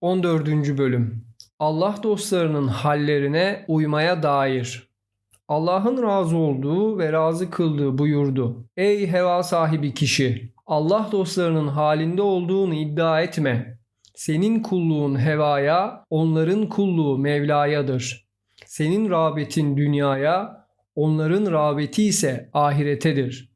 14. Bölüm Allah dostlarının hallerine uymaya dair. Allah'ın razı olduğu ve razı kıldığı buyurdu. Ey heva sahibi kişi! Allah dostlarının halinde olduğunu iddia etme. Senin kulluğun hevaya, onların kulluğu Mevla'yadır. Senin rağbetin dünyaya, onların rağbeti ise ahiretedir.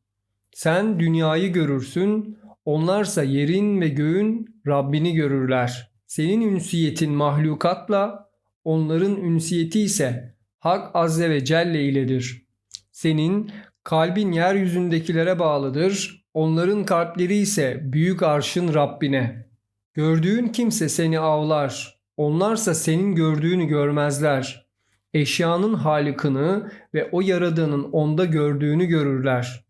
Sen dünyayı görürsün, onlarsa yerin ve göğün Rabbini görürler. Senin ünsiyetin mahlukatla, onların ünsiyeti ise Hak Azze ve Celle iledir. Senin kalbin yeryüzündekilere bağlıdır, onların kalpleri ise büyük arşın Rabbine. Gördüğün kimse seni avlar, onlarsa senin gördüğünü görmezler. Eşyanın halikını ve o yaradanın onda gördüğünü görürler.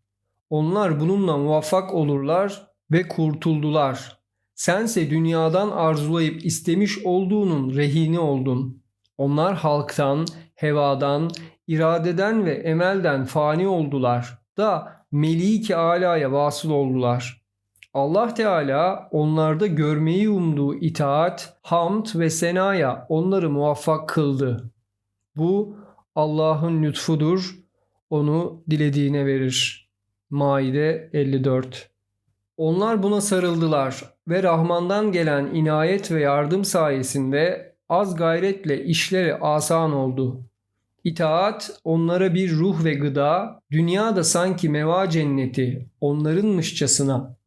Onlar bununla muvaffak olurlar ve kurtuldular. Sense dünyadan arzulayıp istemiş olduğunun rehini oldun. Onlar halktan, hevadan, iradeden ve emelden fani oldular da Meliki Ala'ya vasıl oldular. Allah Teala onlarda görmeyi umduğu itaat, hamd ve senaya onları muvaffak kıldı. Bu Allah'ın lütfudur, onu dilediğine verir. Maide 54 Onlar buna sarıldılar ve Rahman'dan gelen inayet ve yardım sayesinde az gayretle işleri asan oldu. İtaat onlara bir ruh ve gıda, dünya da sanki meva cenneti onlarınmışçasına.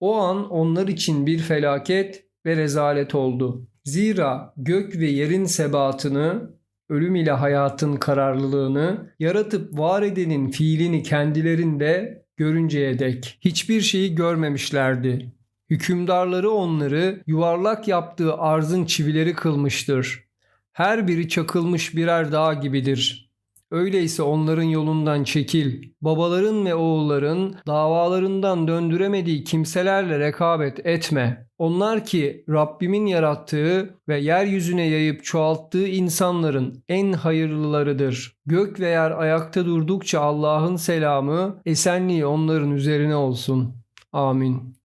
O an onlar için bir felaket ve rezalet oldu. Zira gök ve yerin sebatını, ölüm ile hayatın kararlılığını, yaratıp var edenin fiilini kendilerinde görünceye dek hiçbir şeyi görmemişlerdi. Hükümdarları onları yuvarlak yaptığı arzın çivileri kılmıştır. Her biri çakılmış birer dağ gibidir. Öyleyse onların yolundan çekil. Babaların ve oğulların davalarından döndüremediği kimselerle rekabet etme. Onlar ki Rabbimin yarattığı ve yeryüzüne yayıp çoğalttığı insanların en hayırlılarıdır. Gök ve yer ayakta durdukça Allah'ın selamı, esenliği onların üzerine olsun. Amin.